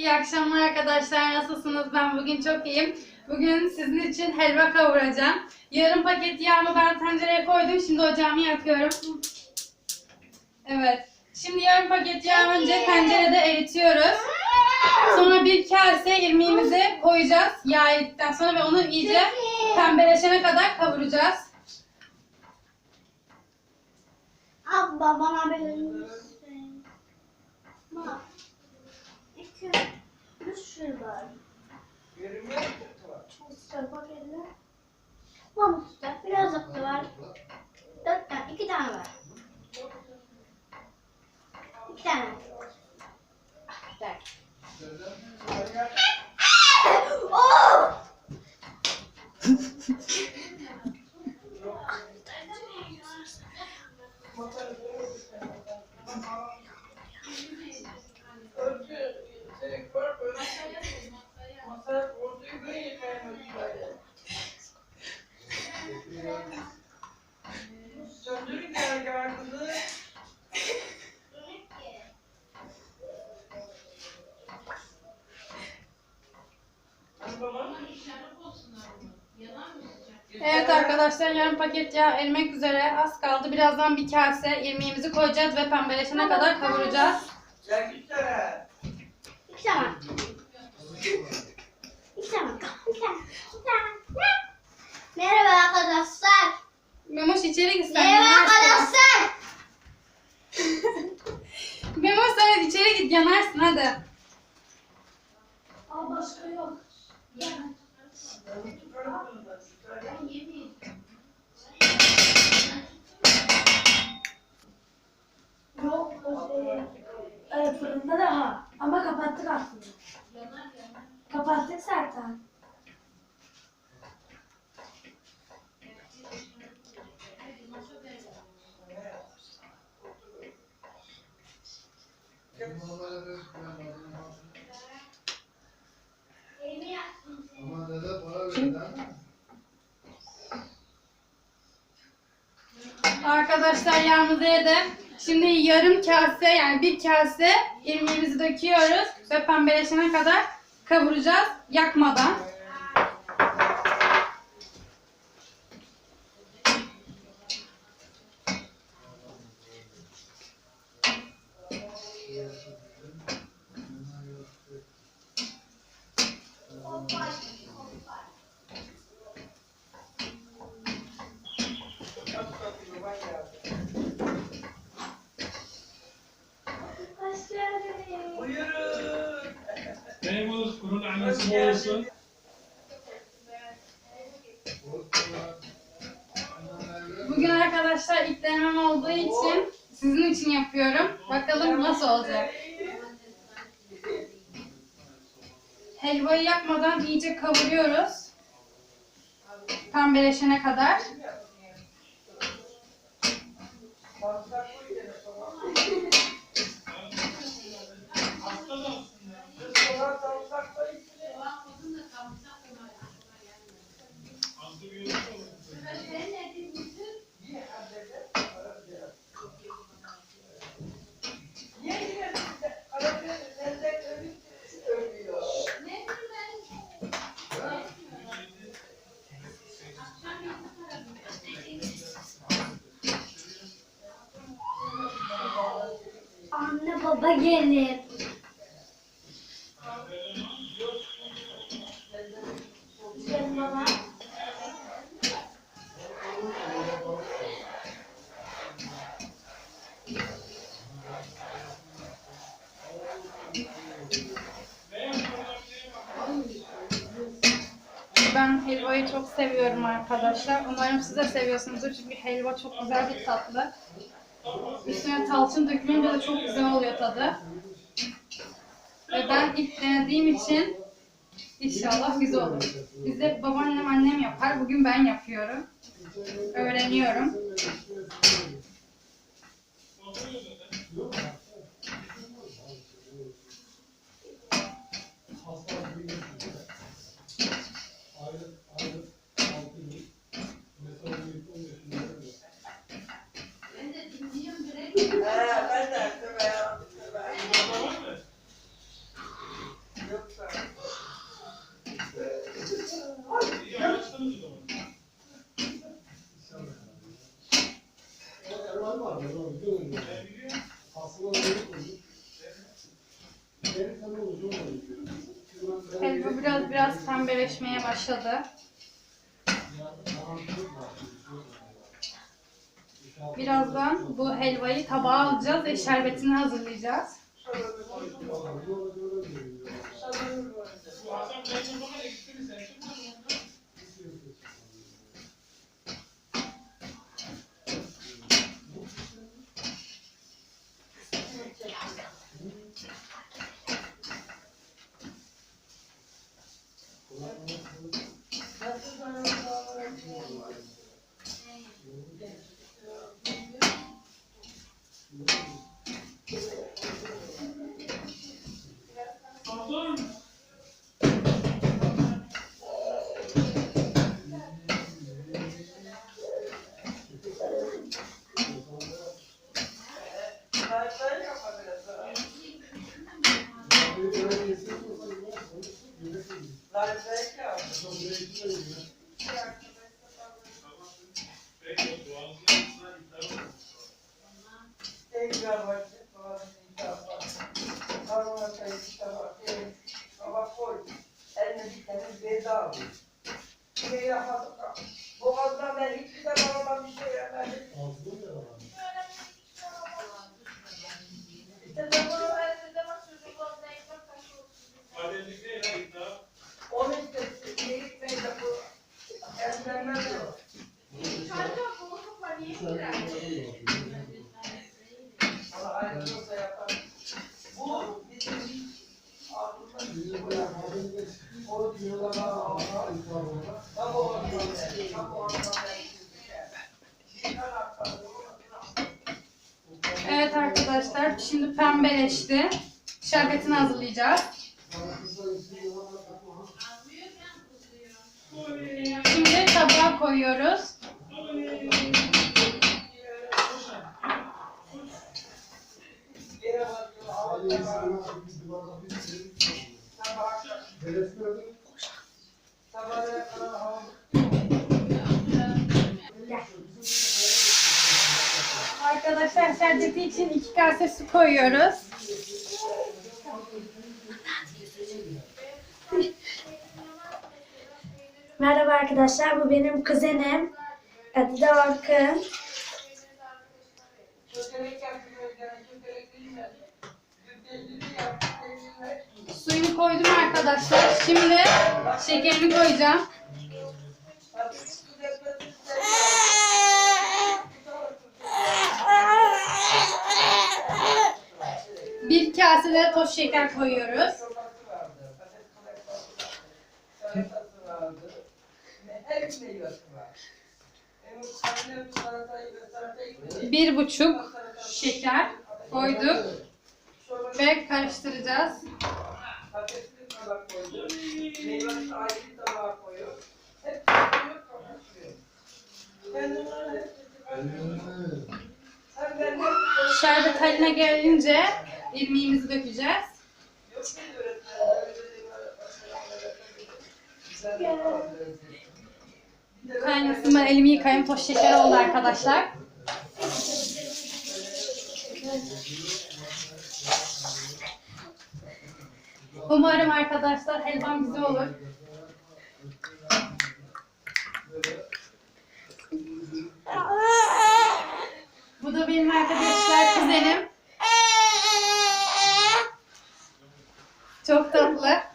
İyi akşamlar arkadaşlar. Nasılsınız? Ben bugün çok iyiyim. Bugün sizin için helva kavuracağım. Yarım paket yağımı ben tencereye koydum. Şimdi ocağımı yakıyorum. Evet. Şimdi yarım paket yağı önce tencerede eritiyoruz. Sonra bir kase irmiğimizi koyacağız yağ erittikten sonra ve onu iyice pembeleşene kadar kavuracağız. Abla bana verir misin? Bak. İki. Bir şey var. Çok sıcak bak eline. Bana sıcak. Birazcık da var. Dört tane. iki tane var. Arkadaşlar yarım paket yağ erimek üzere az kaldı. Birazdan bir kase irmiğimizi koyacağız ve pembeleşene kadar kavuracağız. İki tane. İki tane. İki tane. İki tane. Merhaba arkadaşlar. Memoş içeri git sen. Merhaba yanarsın. arkadaşlar. Memoş sen içeri git yanarsın hadi. Aa başka yok. Yok o şey. E, fırında da ha. Ama kapattık aslında. Kapattık zaten. Ama dede? Arkadaşlar yağımızı yedi. Şimdi yarım kase yani bir kase irmiğimizi döküyoruz ve pembeleşene kadar kavuracağız yakmadan. Bol olsun. Bugün arkadaşlar ilk denemem olduğu için sizin için yapıyorum. Bakalım nasıl olacak. Helvayı yakmadan iyice kavuruyoruz. Pembeleşene kadar. Baba gelir. Ben helvayı çok seviyorum arkadaşlar. Umarım siz de seviyorsunuzdur çünkü helva çok güzel bir tatlı. Üstüne talçın dökülünce de çok güzel oluyor tadı. Ve ben ilk denediğim için inşallah güzel olur. Bizde babaannem annem yapar. Bugün ben yapıyorum. Öğreniyorum. Evet biraz biraz pembeleşmeye başladı. Birazdan bu helvayı tabağa alacağız ve şerbetini hazırlayacağız. Evet arkadaşlar şimdi pembeleşti. Şerbetini hazırlayacağız. Şimdi tabağa koyuyoruz. Arkadaşlar şerbeti için iki kase su koyuyoruz. Merhaba arkadaşlar, bu benim kuzenim. Adı da Orkun. Suyunu koydum arkadaşlar. Şimdi şekerini koyacağım. Bir kase de toz şeker koyuyoruz. Bir buçuk şeker koyduk ve karıştıracağız. Şerbet haline gelince irmiğimizi dökeceğiz. Yok değil, elimi yıkayayım. Toz şeker oldu arkadaşlar. Umarım arkadaşlar helvam güzel olur. Bu da benim arkadaşlar kuzenim. Çok tatlı.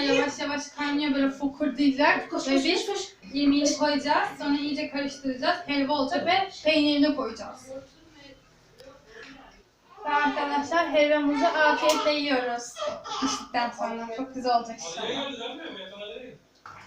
Yavaş yavaş kaynıyor böyle fokur diyecek. Koş Ve koş biz irmiğini koyacağız. Sonra iyice karıştıracağız. Helva olacak ve peynirini koyacağız. Ve arkadaşlar helvamızı afiyetle yiyoruz. Piştikten sonra. Çok güzel olacak inşallah.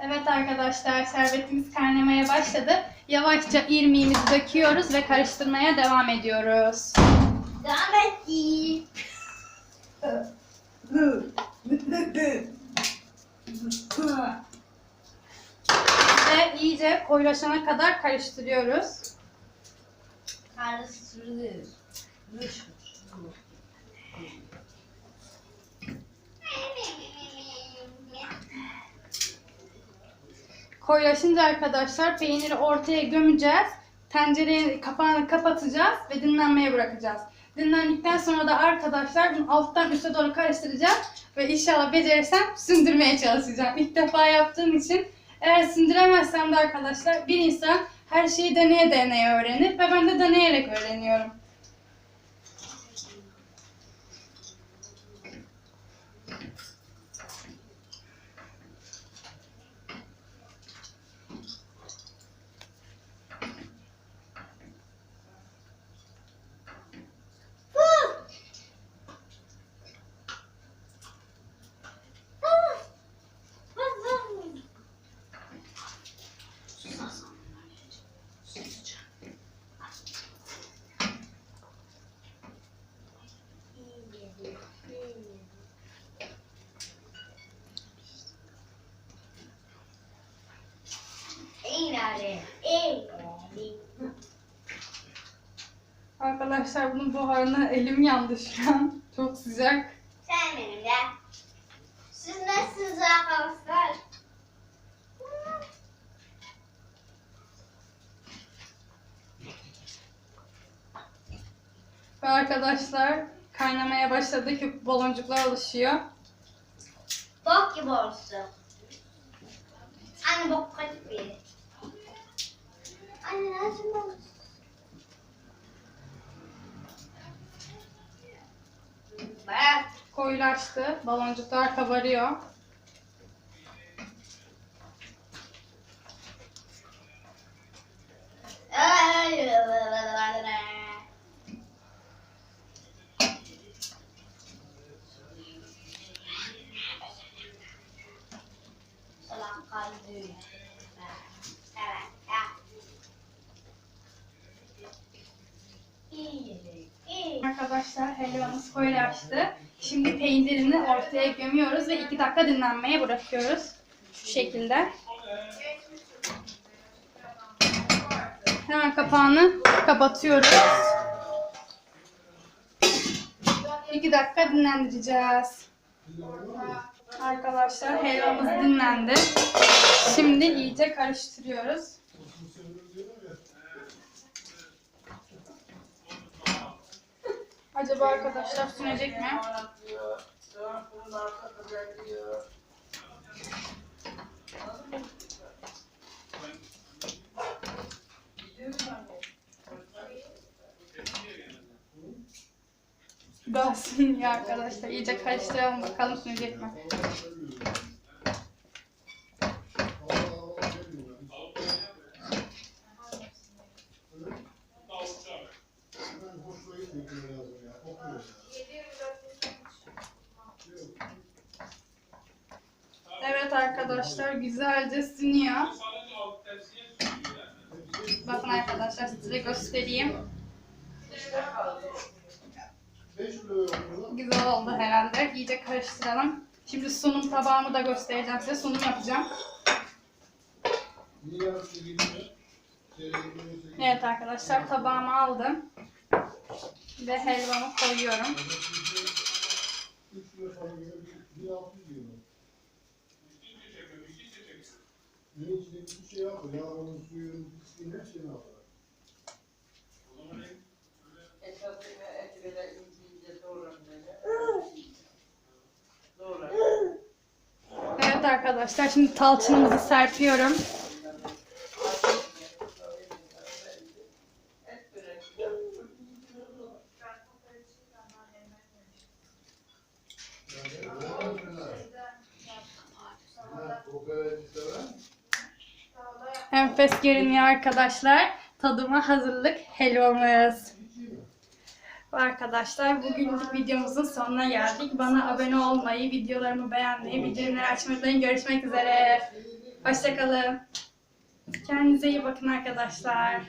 Evet arkadaşlar şerbetimiz kaynamaya başladı. Yavaşça irmiğimizi döküyoruz ve karıştırmaya devam ediyoruz. Devam etti. Ve iyice koyulaşana kadar karıştırıyoruz. Karıştırılır. Koyulaşınca arkadaşlar peyniri ortaya gömeceğiz. Tencerenin kapağını kapatacağız ve dinlenmeye bırakacağız. Dinlendikten sonra da arkadaşlar bunu alttan üste doğru karıştıracağım. Ve inşallah becerirsem sündürmeye çalışacağım. İlk defa yaptığım için eğer sündüremezsem de arkadaşlar bir insan her şeyi deneye deneye öğrenir ve ben de deneyerek öğreniyorum. Arkadaşlar bunun buharına elim yandı şu an. Çok sıcak. Sen benimle. Siz nasılsınız arkadaşlar? Ve arkadaşlar kaynamaya başladı ki baloncuklar oluşuyor. Bok gibi olsun. Anne bok kaçıp bir. Anne nasıl bok? Bak. Koyulaştı. Baloncuklar kabarıyor. Salak kaldı. Evet. ya. İyi, iyi. Arkadaşlar helvamız koyulaştı. Şimdi peynirini ortaya gömüyoruz ve 2 dakika dinlenmeye bırakıyoruz. Şu şekilde. Hemen kapağını kapatıyoruz. 2 dakika dinlendireceğiz. Arkadaşlar helvamız dinlendi. Şimdi iyice karıştırıyoruz. Acaba arkadaşlar sünecek mi? Daha sünüyor arkadaşlar. İyice karıştıralım bakalım sünecek mi? Hemen hoşuna gitmek lazım ya. Kokuyor. Evet arkadaşlar güzelce sünüyor. Bakın arkadaşlar size göstereyim. 5 kilo yoğurtla Güzel oldu herhalde. İyice karıştıralım. Şimdi sunum tabağımı da göstereceğim size. Sunum yapacağım. Evet arkadaşlar tabağımı aldım. Ve helvamı koyuyorum. 3 kilo falan gibi bir, şey yapıyor. Yağının, suyun, pisliğin her şeyini alıyor. Esasını et böyle ince ince doğranır böyle. Evet arkadaşlar şimdi talçınımızı serpiyorum. Enfes görünüyor arkadaşlar. Tadıma hazırlık helvamız. Arkadaşlar bugünlük videomuzun sonuna geldik. Bana abone olmayı, videolarımı beğenmeyi, bildirimleri açmayı unutmayın. Görüşmek üzere. Hoşçakalın. Kendinize iyi bakın arkadaşlar.